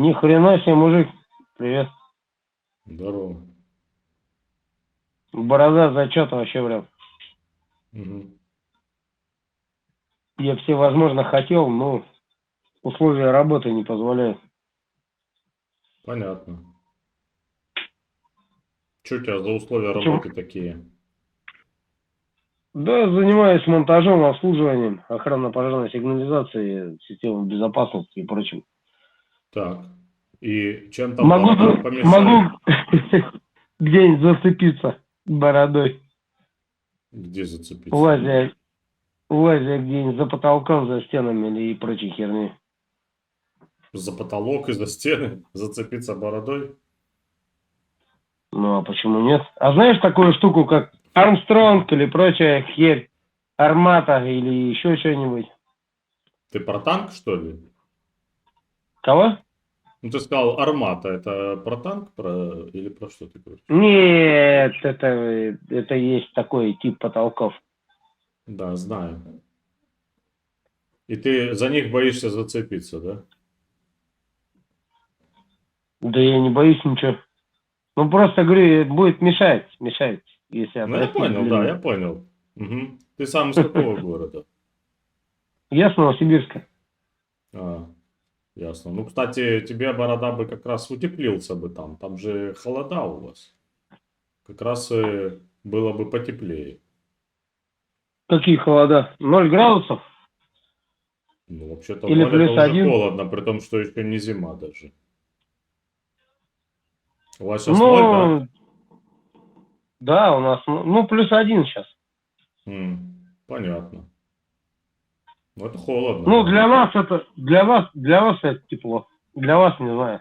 Ни хрена себе, мужик. Привет. Здорово. Борода зачет вообще прям. Мгм. Я все возможно хотел, но условия работы не позволяют. Понятно. Что у тебя за условия работы такие? Да, занимаюсь монтажом, обслуживанием, охранно-пожарной сигнализации, системы безопасности и прочим. Так. И чем там Могу, помешает? могу где-нибудь зацепиться бородой, Где зацепиться? лазя, лазя где-нибудь за потолком, за стенами или и прочей херни. За потолок и за стены зацепиться бородой? Ну, а почему нет? А знаешь такую штуку, как Армстронг или прочая херь, Армата или еще что-нибудь? Ты про танк, что ли? Кого? Ну, ты сказал армата. Это про танк про... или про что ты говоришь? Нет, это, это есть такой тип потолков. Да, знаю. И ты за них боишься зацепиться, да? Да я не боюсь ничего. Ну, просто, говорю, будет мешать, мешать, если Ну, я понял, да, я понял. Мгм. Ты сам из какого города? Я с Новосибирска. А, ясно. Ну, кстати, тебе борода бы как раз утеплился бы там. Там же холода у вас. Как раз э, было бы потеплее. Какие холода? Ноль градусов? Ну, вообще-то Или ноль плюс уже один? холодно, при том, что еще не зима даже. У вас сейчас ноль, Ну, да, у нас, ну, ну, плюс один сейчас. да? М, понятно. Ну, это холодно. Ну, для нас это, для вас, для вас это тепло. Для вас не знаю.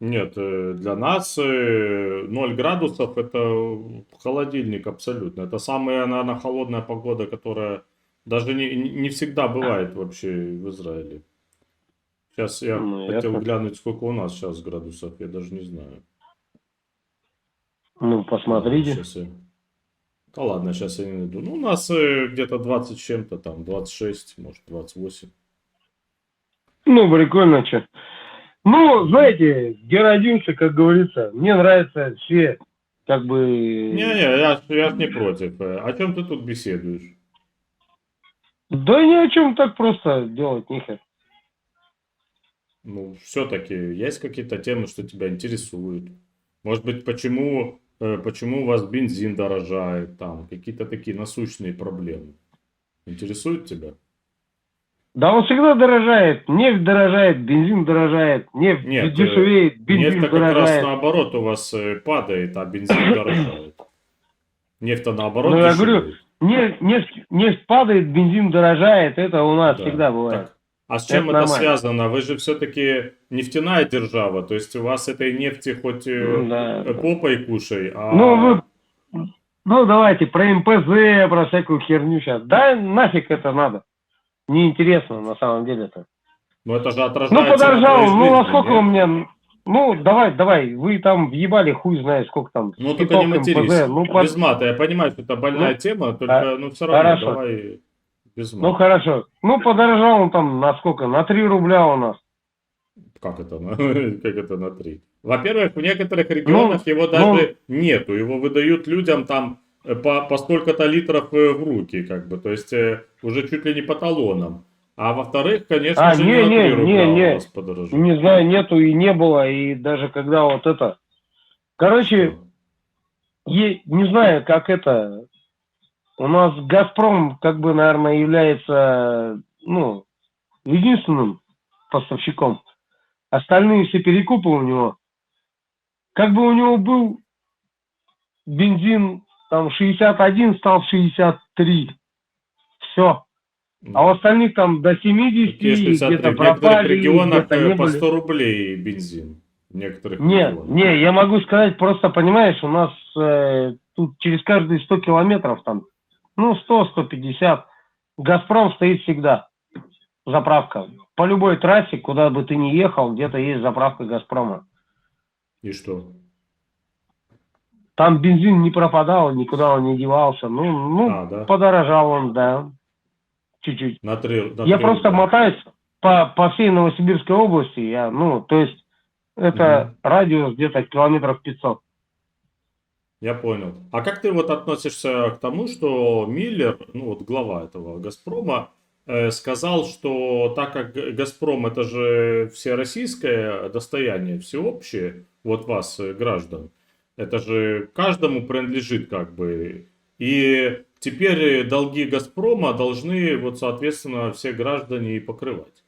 Нет, э, для нас э, 0 градусов это холодильник абсолютно. Это самая, наверное, холодная погода, которая даже не, не всегда бывает вообще в Израиле. Сейчас я Ну, хотел ясно. глянуть, сколько у нас сейчас градусов, я даже не знаю. Ну, посмотрите. Сейчас я... Да ладно, сейчас я не найду. Ну, у нас э, где-то 20 с чем-то там, 26, может 28. Ну, прикольно, что. Ну, знаете, где родился, как говорится, мне нравятся все, как бы... Не-не, я, я ж не против. О чем ты тут беседуешь? Да ни о чем так просто делать нехер. Ну, все-таки есть какие-то темы, что тебя интересуют. Может быть, почему, почему у вас бензин дорожает, там, какие-то такие насущные проблемы. Интересует тебя? Да он всегда дорожает. Нефть дорожает, бензин дорожает, нефть Нет, э, дешевеет, бензин Нефть как раз дорожает. наоборот у вас э, падает, а бензин дорожает. Нефть-то наоборот Ну, я дешевеет. говорю, Нефть, нефть, нефть падает, бензин дорожает, это у нас Да. всегда бывает. Так, а с чем Это это, нормально. связано? Вы же все-таки нефтяная держава, то есть у вас этой нефти хоть э, Ну, да. попой кушай, а... Ну, вы, ну, давайте про МПЗ, про всякую херню сейчас. Да нафиг это надо. Неинтересно на самом деле это. Ну, это же Ну, отражается на подорожал, ну, насколько у меня... Ну, давай, давай, вы там въебали хуй знает, сколько там. Ну, только не матерись. МПЗ. Ну, под- Без мата. Я понимаю, что это больная Ну, тема, только, а- ну, все равно хорошо. давай без ну, хорошо. Ну, подорожал он там на сколько? На 3 рубля у нас. Как это, как это на три? Во-первых, в некоторых регионах Ну, его даже нету. Его выдают людям там э, по, по столько-то литров э, в руки, как бы. То есть э, уже чуть ли не по талонам. А во-вторых, конечно А, же, не, не, на не, 3 рубля не, у не. нас подорожало. Не знаю, нету и не было. И даже когда вот это... Короче, Е- не знаю, как это. У нас Газпром, как бы, наверное, является, ну, единственным поставщиком. Остальные все перекупы у него. Как бы у него был бензин там 61, стал 63. Все. А у остальных там до 70 Какие 63? где-то В некоторых пропали, регионах где-то э, по были. 100 рублей бензин. В некоторых Не, регионах. не, я могу сказать, просто понимаешь, у нас э, тут через каждые 100 километров там, ну, 100-150, Газпром стоит всегда, заправка. По любой трассе, куда бы ты ни ехал, где-то есть заправка Газпрома. И что? Там бензин не пропадал, никуда он не девался. Ну, ну А, да? подорожал он, да, чуть-чуть. На три, на Я три просто рубля. мотаюсь по, по всей Новосибирской области, я, ну, то есть Это Мгм. радиус где-то километров 500. Я понял. А как ты вот относишься к тому, что Миллер, ну вот глава этого Газпрома, э, сказал, что так как Газпром это же всероссийское достояние, всеобщее, вот вас, э, граждан, это же каждому принадлежит как бы. И теперь долги Газпрома должны вот соответственно все граждане и покрывать.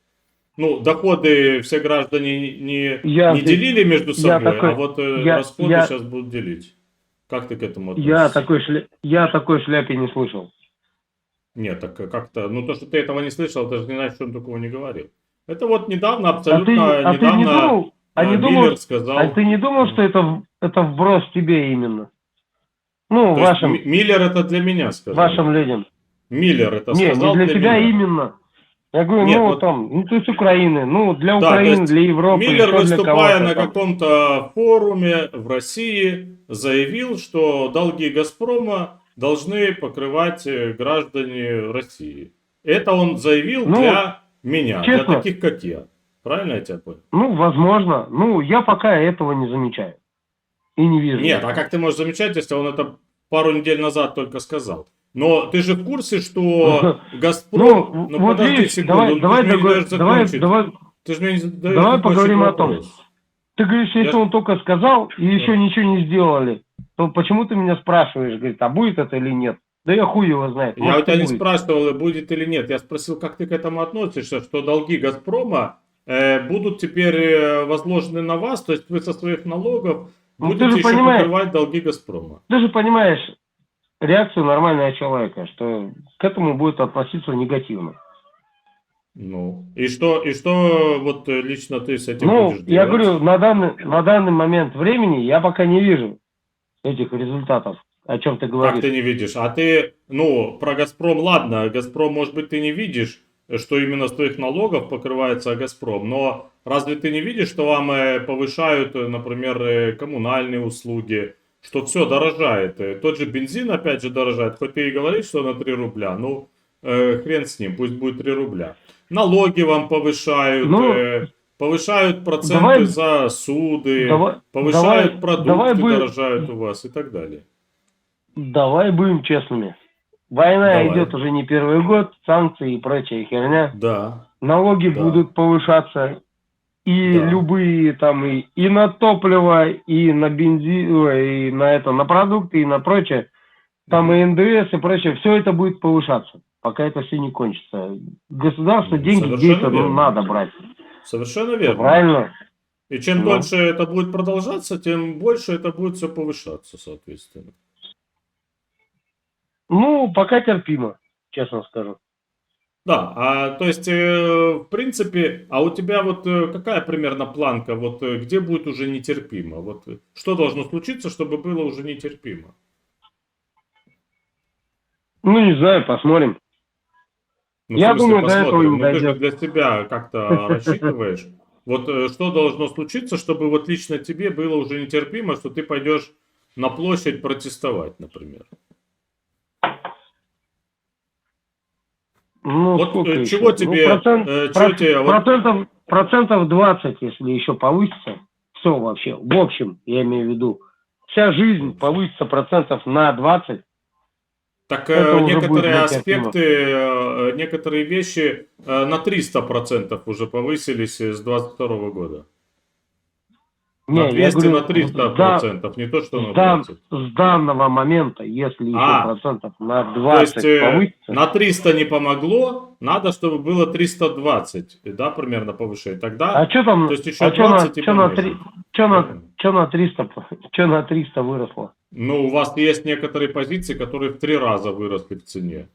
Ну, доходы все граждане не, Я- не делили между собой, такой- а вот э, я- расходы я- сейчас будут делить. Как ты к этому Я относишься? такой, шля... я такой шляпе не слышал. Нет, так как-то, ну то, что ты этого не слышал, это же не значит, что он такого не говорил. Это вот недавно, А ты, абсолютно а ты не недавно думал, а не Миллер думал, сказал... а ты не думал, что это, это вброс тебе именно? Ну, То вашим, Ми- Миллер это для меня сказал. вашим людям. Миллер это Не, сказал не для тебя меня. именно. Я говорю, Нет, ну вот- там, ну ты с Украины, ну для Да, то Украины, есть для Европы, Миллер, для выступая на каком-то форуме в России, заявил, что долги Газпрома должны покрывать э, граждане России. Это он заявил Ну, для меня, для честно. таких, как я. Правильно я тебя понял? Ну, возможно. Ну, я пока этого не замечаю. И не вижу. Нет, а как ты можешь замечать, если он это пару недель назад только сказал? Но ты же в курсе, что Газпром... Ну, Ну, вот видишь, секунду, давай, ты давай, давай, давай, Ты же мне не задаешь давай поговорим о том. ты говоришь, если Я- он только сказал и еще ничего не сделали, то почему ты меня спрашиваешь, говорит, а будет это или нет? Да я хуй его знает. Я у тебя не будет. спрашивал, будет или нет. Я спросил, как ты к этому относишься, что долги Газпрома э, будут теперь э, возложены на вас, то есть вы со своих налогов Ну, ты будете же еще понимаешь- покрывать долги Газпрома. Ты же понимаешь реакцию нормального человека, что к этому будет относиться негативно. Ну, и что, и что вот э, лично ты с этим Ну, будешь я делать? говорю, на данный, на данный момент времени я пока не вижу этих результатов, о чем ты Как говоришь. ты не видишь? А ты, ну, про Газпром, ладно, Газпром, может быть, ты не видишь, что именно с твоих налогов покрывается Газпром, но разве ты не видишь, что вам э, повышают, э, например, коммунальные услуги, что все дорожает? Э, Тот же бензин, опять же, дорожает, хоть ты и говоришь, что на 3 рубля, ну, э, хрен с ним, пусть будет 3 рубля. Налоги вам повышают, Ну, э, повышают проценты давай- за суды, давай- повышают давай- продукты, давай будем- дорожают у вас и так далее. Давай будем честными. Война Давай. идет уже не первый год, санкции и прочая херня. Да. Налоги Да. будут повышаться. И Да. любые там и, и на топливо, и на бензин, и на это, на продукты, и на прочее. Там и НДС, и прочее. Все это будет повышаться, пока это все не кончится. Государство деньги где-то ну, надо брать. Совершенно верно. Правильно? И чем Ну. дольше это будет продолжаться, тем больше это будет все повышаться, соответственно. Ну, пока терпимо, честно скажу. Да, а то есть, э, в принципе, а у тебя вот э, какая примерно планка, вот э, где будет уже нетерпимо? Вот э, что должно случиться, чтобы было уже нетерпимо? Ну, не знаю, посмотрим. Ну, Я смысле, думаю, до этого посмотрим. не Ну, ты же дойдет. для себя как-то рассчитываешь. Вот э, что должно случиться, чтобы вот лично тебе было уже нетерпимо, что ты пойдешь на площадь протестовать, например? Ну, Вот, сколько э, еще? чего Ну, тебе, процент- э, проц- чего тебе, вот- процентов, процентов 20, если еще повысится, все вообще, в общем, я имею в виду, вся жизнь повысится процентов на 20, Так Это э, будет некоторые аспекты, э, некоторые вещи на 300% уже повысились с 22 года. Не, на я 200, говорю, на 300%, не то что на с, дан- 20. с данного момента, если еще А. процентов на То 20 есть э, повысится, на 300 не помогло, надо, чтобы было 320, да, примерно повышение. Тогда, а что там, то есть еще а что на, 20 и чё на, чё на 300, что на 300 выросло? ну, у вас есть некоторые позиции, которые в три раза выросли в цене.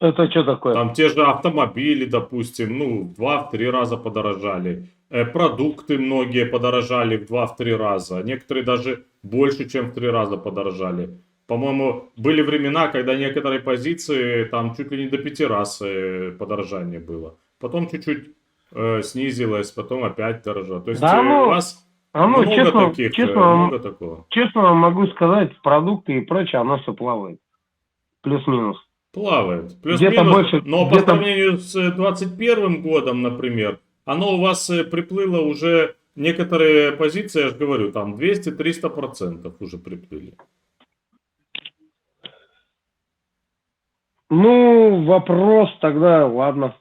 Это что такое? Там те же автомобили, допустим, ну, в два-три раза подорожали. Э, Продукты многие подорожали в два-три раза. Некоторые даже больше, чем в три раза подорожали. По-моему, были времена, когда некоторые позиции там чуть ли не до пяти раз э, подорожание было. Потом чуть-чуть э, снизилось, потом опять дорожало. То есть Да, э, ну, у вас А ну, много честно, таких, честно, много такого. честно вам могу сказать, продукты и прочее, оно все плавает. Плюс-минус. Плавает. Плюс-минус. больше- но по сравнению с э, 21 годом, например, оно у вас э, приплыло уже некоторые позиции, я же говорю, там 200-300% уже приплыли. Ну, вопрос тогда, ладно.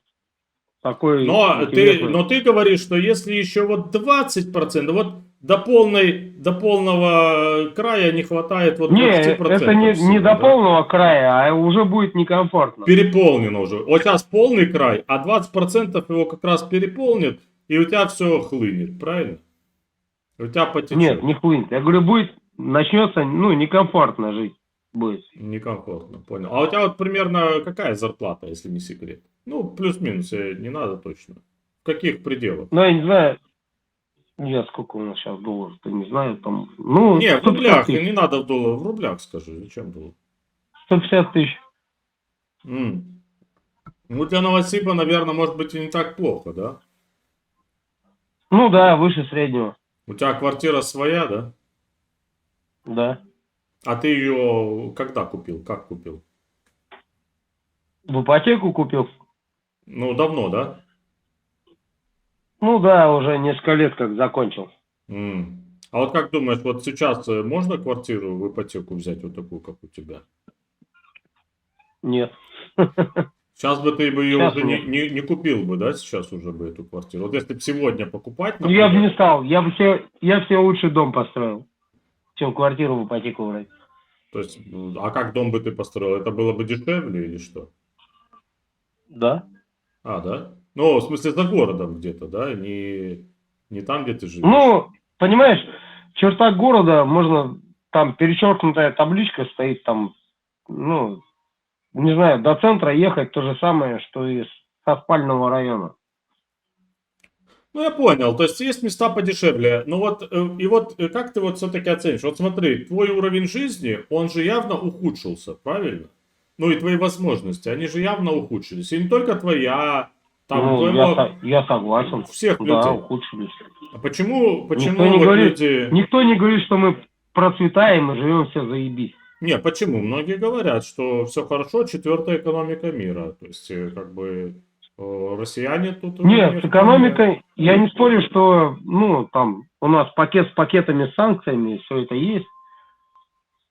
Такой Но ты, интересный. но ты говоришь, что если еще вот 20%, вот до, полной, до полного края не хватает вот 20%. Не, это не, всего, не до да? полного края, а уже будет некомфортно. Переполнено уже. Вот сейчас полный край, а 20% его как раз переполнит, и у тебя все хлынет, правильно? У тебя потечет. Нет, не хлынет. Я говорю, будет, начнется, ну, некомфортно жить будет. Некомфортно, понял. А у тебя вот примерно какая зарплата, если не секрет? Ну, плюс-минус, э, не надо точно. В каких пределах? Ну, я не знаю, я сколько у нас сейчас долларов, ты не знаю, там, ну, Не, в 150 рублях, тысяч. не надо в долларах, в рублях скажи, зачем доллар? 150 тысяч. М. Ну, для Новосиба, наверное, может быть и не так плохо, да? Ну да, выше среднего, У тебя квартира своя, да? да. А ты ее когда купил? Как купил? В ипотеку купил? Ну, давно, да? Ну да, уже несколько лет как закончил. М. А вот как думаешь, вот сейчас э, можно квартиру в ипотеку взять вот такую, как у тебя? Нет. Сейчас бы ты бы ее Сейчас уже не, нет. не, не купил бы, да, сейчас уже бы эту квартиру? Вот если бы сегодня покупать, Ну, я бы например, не стал, я бы себе, я себе лучше дом построил, чем квартиру в ипотеку брать. то есть, м, а как дом бы ты построил? Это было бы дешевле или что? Да. А, да? Ну, в смысле, за городом где-то, да? Не, не там, где ты живешь. Ну, понимаешь, черта города, можно, там перечеркнутая табличка стоит, там, ну, не знаю, до центра ехать то же самое, что и со спального района. Ну, я понял. То есть, есть места подешевле. Ну, вот, э, и вот, э, как ты вот все-таки оценишь? Вот смотри, твой уровень жизни, он же явно ухудшился, правильно? Ну, и твои возможности, они же явно ухудшились. И не только твоя, там, ну, я, со- я согласен. всех Да, людей. ухудшились. А почему, почему не вот говорит. люди... Никто не говорит, что мы процветаем и живем все заебись. Не, почему? Многие говорят, что все хорошо, четвертая экономика мира. То есть, э, как бы, э, россияне тут... Нет, с экономикой я не спорю, что, ну, там, у нас пакет с пакетами с санкциями, все это есть.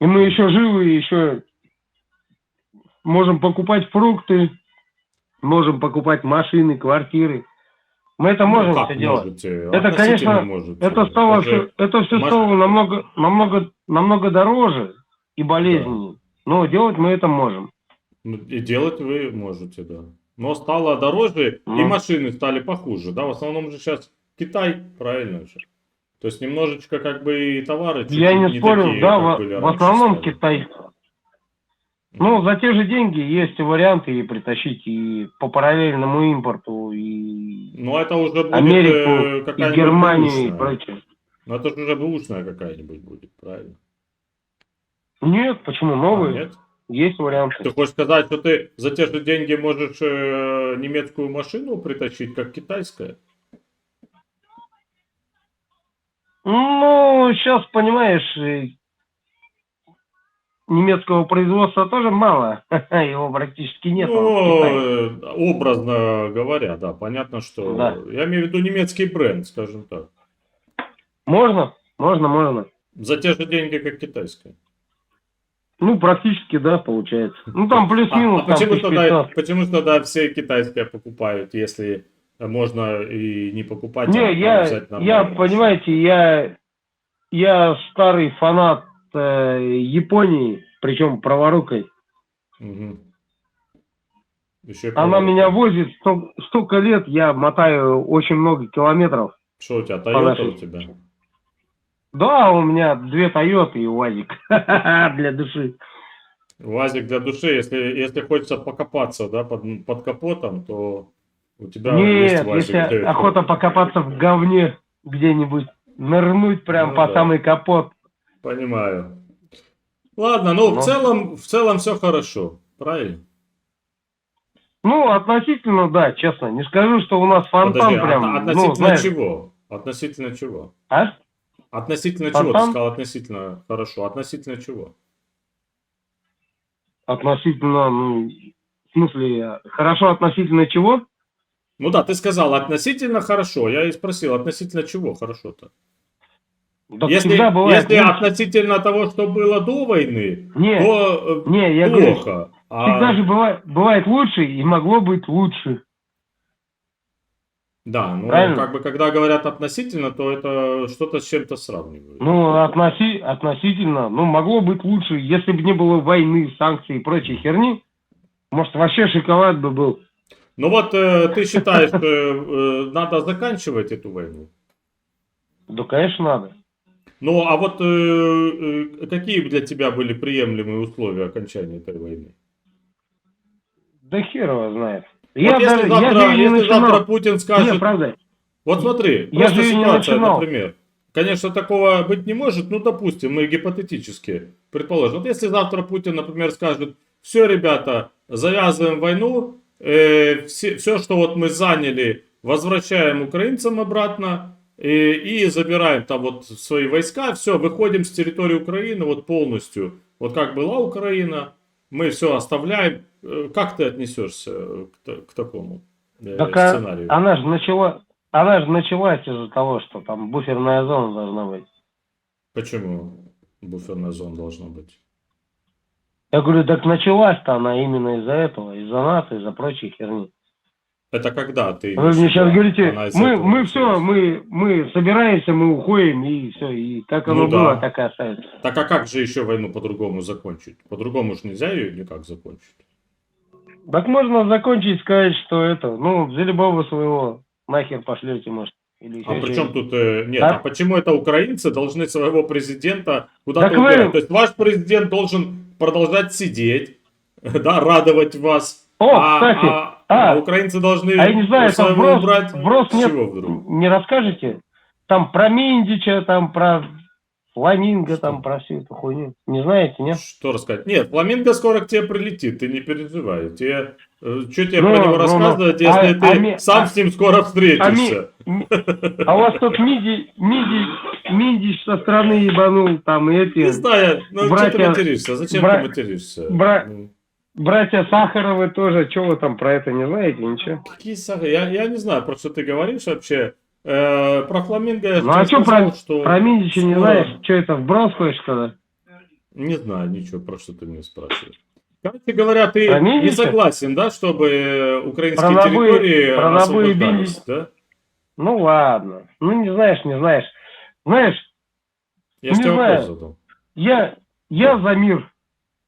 И мы еще живы, еще можем покупать фрукты, можем покупать машины, квартиры. Мы это Ну, можем как все делать. можете? Это, конечно, можете. Это стало, Это всё- это все маш- стало намного, намного, намного дороже и болезненнее. Но делать мы это можем. Ну, И делать вы можете, да. Но стало дороже, и Ну. машины стали похуже, да. В основном же сейчас Китай, правильно же. То есть немножечко как бы и товары Я не спорю, такие, да, в, в основном стали. Китай. Ну, за те же деньги есть и варианты и притащить и по параллельному импорту, и Но это уже будет э, Америку, и какая-нибудь Германию, и прочее. Но это же уже бэушная какая-нибудь будет, правильно? Нет, почему А, новые? нет? Есть варианты. Ты хочешь сказать, что ты за те же деньги можешь э, немецкую машину притащить, как китайская? Ну, сейчас, понимаешь, э, немецкого производства тоже мало. Его практически нет. ну, э, образно говоря, да, понятно, что... Да. Я имею в виду немецкий бренд, скажем так. Можно, можно, можно. За те же деньги, как китайская. Ну, практически, да, получается. Ну, там А, плюс-минус, а там почему, тогда, 1500. почему тогда все китайские покупают, если можно и не покупать, а Не, я, взять я, нормальную? понимаете, я, я старый фанат Японии, причем праворукой. Мгм. Еще Она меня возит сто- столько лет, я мотаю очень много километров. Что у тебя, нашей- у тебя? Да, у меня две Тойоты и УАЗик для души. УАЗик для души, если, если хочется покопаться, да, под, под капотом, то у тебя есть Нет, УАЗик если охота покопаться в говне где-нибудь, нырнуть прям Ну по да. самый капот. Понимаю. Ладно, ну, Ну. в целом, в целом все хорошо, правильно? Ну, относительно, да, честно. Не скажу, что у нас фонтан Подожди, а прям, от- ну, относительно знаешь, чего? Относительно чего? а? Относительно чего? Ты Фонтан? сказал относительно хорошо. Относительно чего? Относительно, ну, в смысле, хорошо относительно чего? Ну да, ты сказал относительно хорошо. Я и спросил, относительно чего хорошо-то? Так если бывает если лучше. относительно того, что было до войны, Не, то э, не, я говорю, плохо. А- всегда же бывает, бывает лучше и могло быть лучше. Да, ну Правильно? как бы когда говорят относительно, то это что-то с чем-то сравнивают. Ну, относи, относительно, ну, могло быть лучше, если бы не было войны, санкций и прочей херни. Может, вообще шоколад бы был. Ну вот э, ты считаешь, что э, надо заканчивать эту войну? Да, конечно, надо. Ну а вот э, э, какие для тебя были приемлемые условия окончания этой войны? Да хер его знает. вот если, даже- завтра, не если начинал. завтра Путин скажет, Не, правда. вот смотри, Я просто ситуация, например. Конечно, такого быть не может, ну, допустим, мы гипотетически предположим. Вот если завтра Путин, например, скажет, все, ребята, завязываем войну, все, что вот мы заняли, возвращаем украинцам обратно э, и забираем там вот свои войска, все, выходим с территории Украины вот полностью. Вот как была Украина, мы все оставляем. Э, Как ты отнесешься к, та- к такому э, Так а- сценарию? она же начала, она же началась из-за того, что там буферная зона должна быть. Почему буферная зона должна быть? Я говорю, так началась-то она именно из-за этого, из-за НАТО, из-за прочей херни. Это когда ты... Вы мне сейчас говорите, мы, мы все, мы, мы собираемся, мы уходим, и все, и как Ну оно да. было, так и остается. Так а как же еще войну по-другому закончить? По-другому же нельзя ее никак закончить. Так можно закончить, сказать, что это, ну, взяли баба своего, нахер пошлете, может. Или А при чем тут... э, нет, Да. а почему это украинцы должны своего президента куда-то Так вы- убирать? То есть ваш президент должен продолжать сидеть, да, радовать вас. О, а, кстати, а- а, а украинцы должны а я не знаю, там вброс, убрать. вброс нет, чего вдруг? не расскажете? Там про Миндича, там про Фламинго, там про всю эту хуйню. Не знаете, нет? Что рассказать? Нет, Фламинго скоро к тебе прилетит, ты не переживай. Тебе, что тебе Ну, про него ну, ну. рассказывать, А- если ты а ми- сам а- с ним скоро встретишься? А у вас тут Миди, Миди, Миндич со стороны ебанул, там и эти... Не знаю, ну что ты Братья- материшься? Зачем бра- ты материшься? бра- Братья Сахаровы тоже, что вы там про это не знаете, ничего? Какие сахар? Я, я не знаю, про что ты говоришь вообще. Э, про фламинго я Ну а что сказал, про, что про Миндича не скоро- знаешь? Что это, вброс хочешь сказать? Не знаю ничего, про что ты меня спрашиваешь. Короче говоря, ты Про не согласен, да, чтобы э, украинские Про Набу- территории про Набу и освобождались, Миндич. да? Ну ладно. Ну не знаешь, не знаешь. Знаешь, Я Не тебе знаю. вопрос задал. я, я за мир,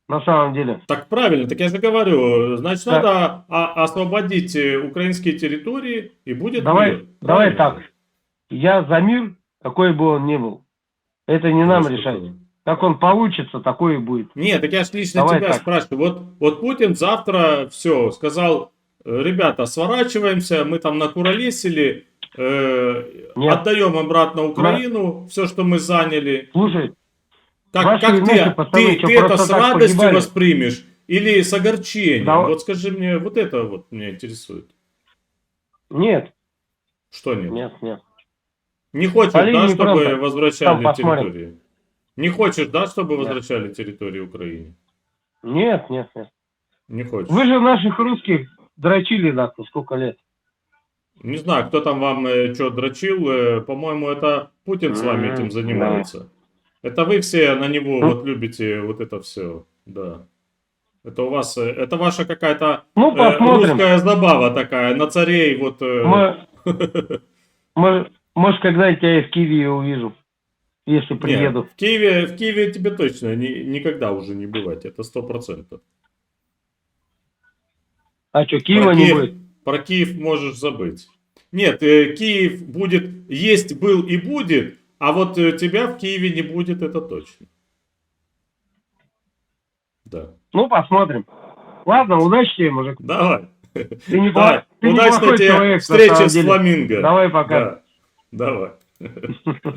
на самом деле. Так правильно, так я же говорю, значит, Так. надо освободить э, украинские территории и будет Давай, мир. давай Правильно? так. Я за мир, какой бы он ни был. Это не нам решать. такое. Как он получится, такой и будет. Нет, так я ж лично Давай тебя так. спрашиваю. Вот, вот Путин завтра все сказал, э, ребята, сворачиваемся, мы там накуролесили, э, Нет. отдаем обратно Украину, все, что мы заняли. Слушай, Как, Ваши как ты, ты, ты это просто с так радостью погибали? воспримешь или с огорчением? Да. Вот скажи мне, вот это вот меня интересует. нет, Что нет? нет, нет. Не хочешь, По да, чтобы. Там возвращали посмотрим. территории? Не хочешь, да, чтобы Нет. возвращали территории Украине? Нет, нет, нет. Не хочешь? Вы же наших русских дрочили, нахуй, сколько лет. Не знаю, кто там вам что дрочил. э, По-моему, это Путин с вами этим да. Это вы все на него Ну. вот любите вот это все. Да. Это у вас, э, это ваша какая-то Ну, э, русская забава такая, на царей вот. э, Мы, может, когда-нибудь я и в Киеве увижу, если приеду. в Киеве, в Киеве тебе точно ни- никогда уже не бывать, это сто процентов. А что, Киева про не Киев, будет? Про Киев можешь забыть. Нет, э, Киев будет, есть, был и будет, а вот э, тебя в Киеве не будет, это точно. Да. Ну, посмотрим. Ладно, удачи тебе, мужик. Давай. Ты, не Давай. ты неплохой тебе человек, самом с. Фламинго. Давай пока. Да. Давай.